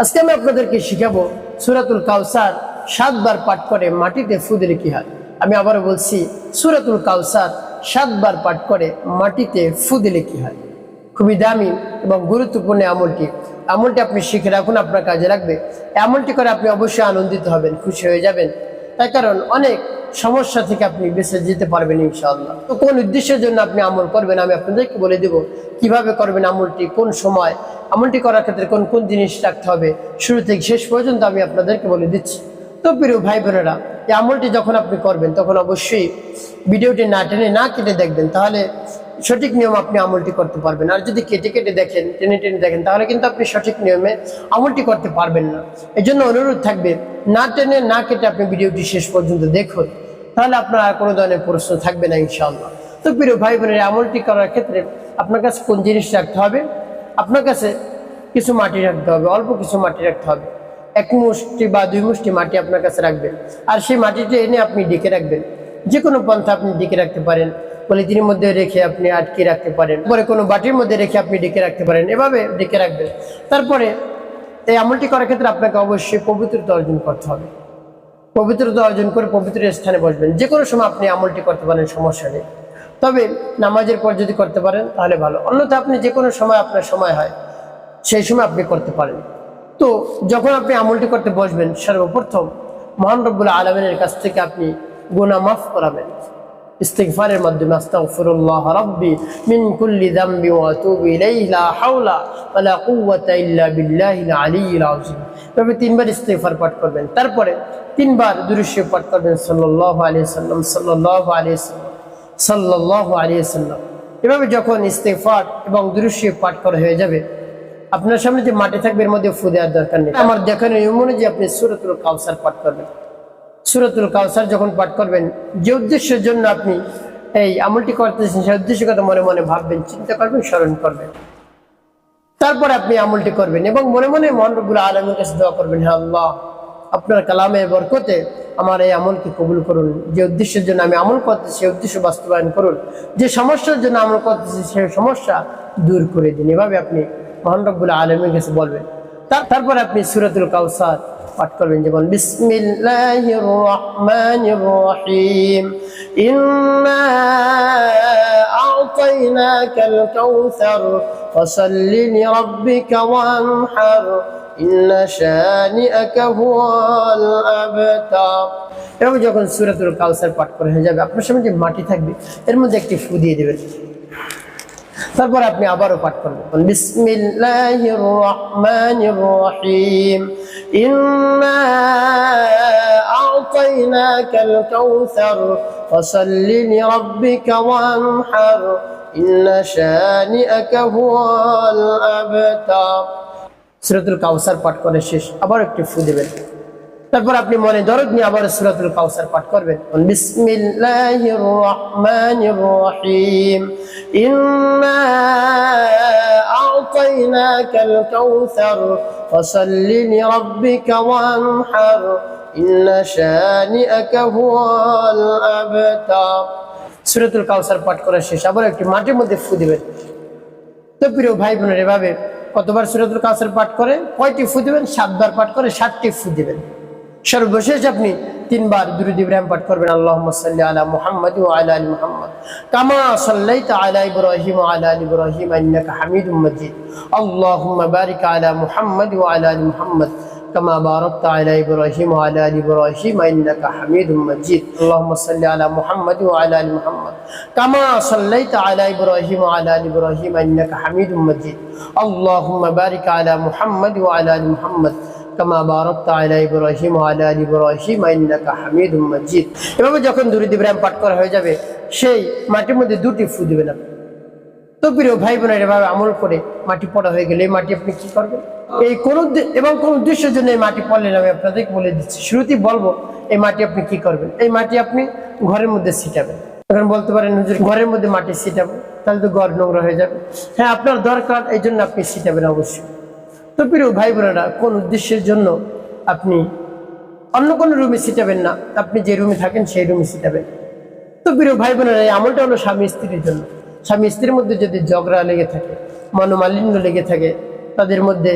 আজকে আমি আপনাদেরকে শিখাবো সুরাতুল কাউসার সাতবার পাঠ করে মাটিতে ফু দিলে কি হয়? আমি আবারও বলছি, সুরাতুল কাউসার সাতবার পাঠ করে মাটিতে ফু দিলে কি হয়? খুবই দামি এবং গুরুত্বপূর্ণ আমলটি। আমলটি আপনি শিখে রাখুন, আপনার কাজে লাগবে। আমলটি করে আপনি অবশ্যই আনন্দিত হবেন, খুশি হয়ে যাবেন। তার কারণ অনেক সমস্যা থেকে আপনি বেঁচে যেতে পারবেন ইনশাআল্লাহ। তো কোন উদ্দেশ্যের জন্য আপনি আমল করবেন আমি আপনাদেরকে বলে দেব, কীভাবে করবেন আমলটি, কোন সময়, আমলটি করার ক্ষেত্রে কোন কোন জিনিস রাখতে হবে, শুরু থেকে শেষ পর্যন্ত আমি আপনাদেরকে বলে দিচ্ছি। তো প্রিয় ভাই বোনেরা এই আমলটি যখন আপনি করবেন, তখন অবশ্যই ভিডিওটি না টেনে না কেটে দেখবেন, তাহলে সঠিক নিয়ম আপনি আমলটি করতে পারবেন। আর যদি কেটে কেটে দেখেন, টেনে টেনে দেখেন, তাহলে কিন্তু আপনি সঠিক নিয়মে আমলটি করতে পারবেন না। এই জন্য অনুরোধ থাকবে, না টেনে, না কেটে আপনি ভিডিওটি শেষ পর্যন্ত দেখুন। তাহলে আপনার আর কোনো ধরনের প্রশ্ন থাকবে না, ইনশাআল্লাহ। তো প্রিয় ভাই বোনের আমলটি করার ক্ষেত্রে আপনার কাছে কোন জিনিস রাখতে হবে? আপনার কাছে কিছু মাটি রাখতে হবে, অল্প কিছু মাটি রাখতে হবে। এক মুষ্টি বা দুই মুষ্টি মাটি আপনার কাছে রাখবেন। আর সেই মাটিটা এনে আপনি ডেকে রাখবেন। যে কোনো পন্থা আপনি ডেকে রাখতে পারেন। পলিথিনের মধ্যে রেখে আপনি আটকে রাখতে পারেন। পরে কোনো বাটির মধ্যে রেখে আপনি ডেকে রাখতে পারেন। এভাবে ডেকে রাখবেন। তারপরে এই আমলটি করার ক্ষেত্রে আপনাকে অবশ্যই পবিত্রতা অর্জন করতে হবে। পবিত্রতা অর্জন করে পবিত্র স্থানে বসবেন। যে কোনো সময় আপনি আমলটি করতে পারেন, সমস্যা নেই। তবে নামাজের পর যদি করতে পারেন, তাহলে ভালো। অন্যথা আপনি যে কোনো সময় আপনার সময় হয়, সেই সময় আপনি করতে পারেন। তো যখন আপনি আমলটি করতে বসবেন, সর্বপ্রথম মহান আলমিনের কাছ থেকে আপনি গুনাহ মাফ করাবেন। ইস্তিগফারের মাধ্যমে আস্তাগফিরুল্লাহ রাব্বি মিন কুল্লি যামবি ওয়া আতুবু ইলাইহি লা হাওলা ওয়া লা কুওয়াতা ইল্লা বিল্লাহিল আলিয়্যিল আযীম। তবে তিনবার ইস্তিগফার পাঠ করবেন। তারপরে তিনবার দুরূদ পাঠ করবেন সাল্লাল্লাহু আলাইহি সাল্লাম সাল্লাল্লাহু আলাইহি সাল্লাম সাল্লাল্লাহু আলাইহি সাল্লাম এভাবে যখন ইস্তিগফার এবং দুরূদ পাঠ করা হয়ে যাবে, আপনার সামনে যে মাটি থাকবে এর মধ্যে ফু দেওয়ার দরকার নেই। আমার দেখানো নিয়ম অনুযায়ী আপনি সুরতুল কাউসার পাঠ করবেন। সুরতুল কাউসার যখন পাঠ করবেন, যে উদ্দেশ্যের জন্য আপনি এই আমলটি করতেছেন, সেই উদ্দেশ্য কথা মনে মনে ভাববেন, চিন্তা করবেন, স্মরণ করবেন। তারপর আপনি আমলটি করবেন এবং মনে মনে মহান রব্বুল আলমের কাছে দোয়া করবেন হ্যাঁ আল্লাহ, আপনার কালামের বরকতে আমার এই আমলকে কবুল করুন। যে উদ্দেশ্যের জন্য আমি আমল করতেছি, সেই উদ্দেশ্য বাস্তবায়ন করুন। যে সমস্যার জন্য আমল করতেছি, সেই সমস্যা দূর করে দিন। এভাবে আপনি মহান রব্বুল আলমের কাছে বলবেন। তারপর আপনি সুরতুল কাউসার পাঠ করবেন যেমন বিসমিল্লাহির রহমানির রহিম। ইন্না আ'তাইনাকাল কাউসার, ফাসাল্লি লিরাব্বিকা ওয়ানহার। ইন্না শানিআকা হুয়াল আবতার। এভাবে যখন সূরাতুল কাউসার পাঠ করা হয়ে যাবে, আপনার সামনে যে মাটি থাকবে, এর মধ্যে একটি ফু দিয়ে দেবেন। তারপর আপনি আবারও পাঠ করবেন। বিসমিল্লাহির রহমানির রহিম ইন্না আ'তাইনাকাল কাউসার ফাসাল্লি লিরাব্বিকা ওয়ানহার। ইন্না শানিআকা হুয়াল আবতার সূরাতুল কাউসার পাঠ করে শেষ। আবার একটি ফু দিবেন। তারপর আপনি মনে দরদ নিয়ে আবার সূরাতুল কাউসার পাঠ করবেন। বিসমিল্লাহির রহমানির রহিম ইন্না আ'তাইনাকাল কাউসার ফাসাল্লি লিরাব্বিকা ওয়ানহার। ইন্না শানিআকা হুয়াল আবতার। সূরাতুল কাউসার পাঠ করা শেষ, আবার একটি মাটির মধ্যে ফু দিবেন। তো প্রিয় ভাই বোনের এভাবে কতবার সুরতুল কাউসার পাঠ করে? কয়টি ফু দিবেন? সাতবার পাঠ করে, সাতটি ফু দিবেন। সর্বশেষ আপনি তিনবার দুরুদ ইব্রাহিম পাঠ করবেন আল্লাহ সাল্লি আলা মুহাম্মদ ও আলা আলী মুহাম্মদ কামা সাল্লাইতা আলা ইব্রাহিম ও আলা আলী ইব্রাহিম ইন্নাকা হামিদুম মাজিদ আল্লাহুম্মা বারিক আলা মুহাম্মদ ও আলা আলী মুহাম্মদ كما باركت على ابراهيم وعلى ال ابراهيم انك حميد مجيد اللهم صل على محمد وعلى ال محمد كما صليت على ابراهيم وعلى ال ابراهيم انك حميد مجيد اللهم بارك على محمد وعلى ال محمد এভাবে যখন দুরুদ ইব্রাহিম পাঠ করা হয়ে যাবে, সেই মাটির মধ্যে দুটি ফু তো প্রিয় ভাই বোনের এভাবে আমল করে মাটি পড়া হয়ে গেলে মাটি আপনি কি করবেন? এই কোন এবং কোন উদ্দেশ্যের জন্য এই মাটি পড়লেন আমি আপনাদেরকে বলে দিচ্ছি। শুরুতেই বলব, এই মাটি আপনি কি করবেন? এই মাটি আপনি ঘরের মধ্যে ছিটাবেন। এখন বলতে পারেন যে ঘরের মধ্যে মাটি ছিটাবো, তাহলে তো ঘর নোংরা হয়ে যাবে। হ্যাঁ আপনার দরকার, এই জন্য আপনি ছিটাবেন অবশ্যই। তো প্রিয় ভাই বোনেরা কোন উদ্দেশ্যের জন্য আপনি অন্য কোনো রুমে ছিটাবেন না? আপনি যে রুমে থাকেন সেই রুমে ছিটাবেন তো প্রিয় ভাই বোনেরা এই আমলটা হলো স্বামী স্ত্রীর জন্য। স্বামী স্ত্রীর মধ্যে যদি ঝগড়া লেগে থাকে, মনোমালিন্য লেগে থাকে, তাদের মধ্যে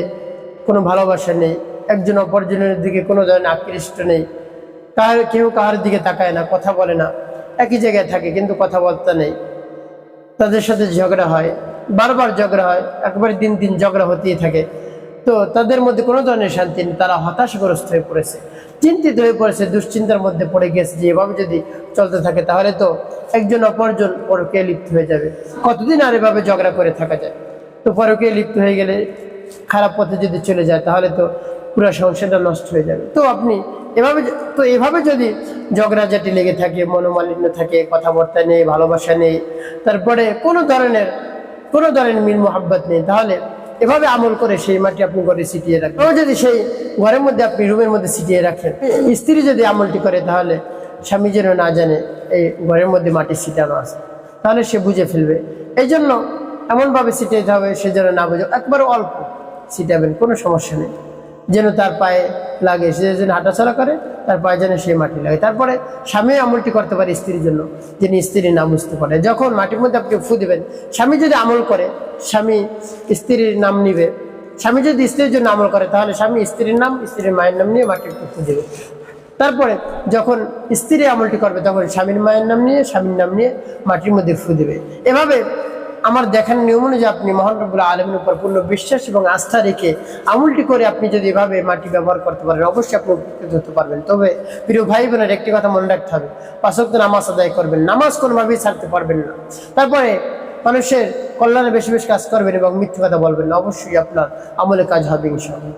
কোনো ভালোবাসা নেই, একজন অপরজনের দিকে কোনো ধরনের আকৃষ্ট নেই, কার, কেউ কাহার দিকে তাকায় না, কথা বলে না, একই জায়গায় থাকে কিন্তু কথাবার্তা নেই, তাদের সাথে ঝগড়া হয়, বারবার ঝগড়া হয়, একবারে দিন দিন ঝগড়া হতেই থাকে। তো তাদের মধ্যে কোনো ধরনের শান্তি নেই, তারা হতাশগ্রস্ত হয়ে পড়েছে। চিন্তিত হয়ে পড়েছে, দুশ্চিন্তার মধ্যে পড়ে গেছে যে এভাবে যদি চলতে থাকে, তাহলে তো একজন অপরজন পরকে লিপ্ত হয়ে যাবে। কতদিন আর এভাবে ঝগড়া করে থাকা যায়? তো পরকে লিপ্ত হয়ে গেলে খারাপ পথে যদি চলে যায়, তাহলে তো পুরো সংসারটা নষ্ট হয়ে যাবে। তো আপনি এভাবে তো এভাবে যদি ঝগড়াঝাটি লেগে থাকে, মনোমালিন্য থাকে, কথাবার্তা নেই, ভালোবাসা নেই, তারপরে কোনো ধরনের কোনো ধরনের মিল মোহাব্বত নেই, তাহলে এভাবে আমল করে সেই মাটি আপনি ঘরে ছিটিয়ে রাখেন। যদি সেই ঘরের মধ্যে আপনি রুমের মধ্যে ছিটিয়ে রাখেন, স্ত্রী যদি আমলটি করে তাহলে স্বামী যেন না জানে এই ঘরের মধ্যে মাটি ছিটানো আছে, তাহলে সে বুঝে ফেলবে। এই জন্য এমনভাবে ছিটাইতে হবে, সে যেন না বুঝে। একবার অল্প ছিটাবেন, কোনো সমস্যা নেই। যেন তার পায়ে লাগে, সে যেন হাঁটাচলা করে তার পায়ে যেন সেই মাটি লাগে তারপরে স্বামী আমলটি করতে পারে স্ত্রীর জন্য, যিনি স্ত্রী নাম বুঝতে পারে। যখন মাটির মধ্যে আপনি ফু দেবেন, স্বামী যদি আমল করে, স্বামী স্ত্রীর নাম নিবে। স্বামী যদি স্ত্রীর জন্য আমল করে, তাহলে স্বামী স্ত্রীর নাম, স্ত্রীর মায়ের নাম নিয়ে মাটির ফু দিবে। তারপরে যখন স্ত্রী আমলটি করবে, তখন স্বামীর মায়ের নাম নিয়ে, স্বামীর নাম নিয়ে মাটির মধ্যে ফু দেবে। এভাবে আমার দেখার নিয়ম অনুযায়ী আপনি মহান রব্বুল আলমের উপর পূর্ণ বিশ্বাস এবং আস্থা রেখে আমুলটি করে আপনি যদি এভাবে মাটি ব্যবহার করতে পারেন, অবশ্যই আপনি উপকৃত হতে পারবেন। তবে প্রিয় ভাই বোনের একটি কথা মনে রাখতে হবে পাশক্ত নামাজ আদায় করবেন, নামাজ কোনোভাবেই ছাড়তে পারবেন না। তারপরে মানুষের কল্যাণে বেশি বেশি কাজ করবেন এবং মিথ্যে কথা বলবেন না, অবশ্যই আপনার আমলে কাজ হবে ইনশাআল্লাহ।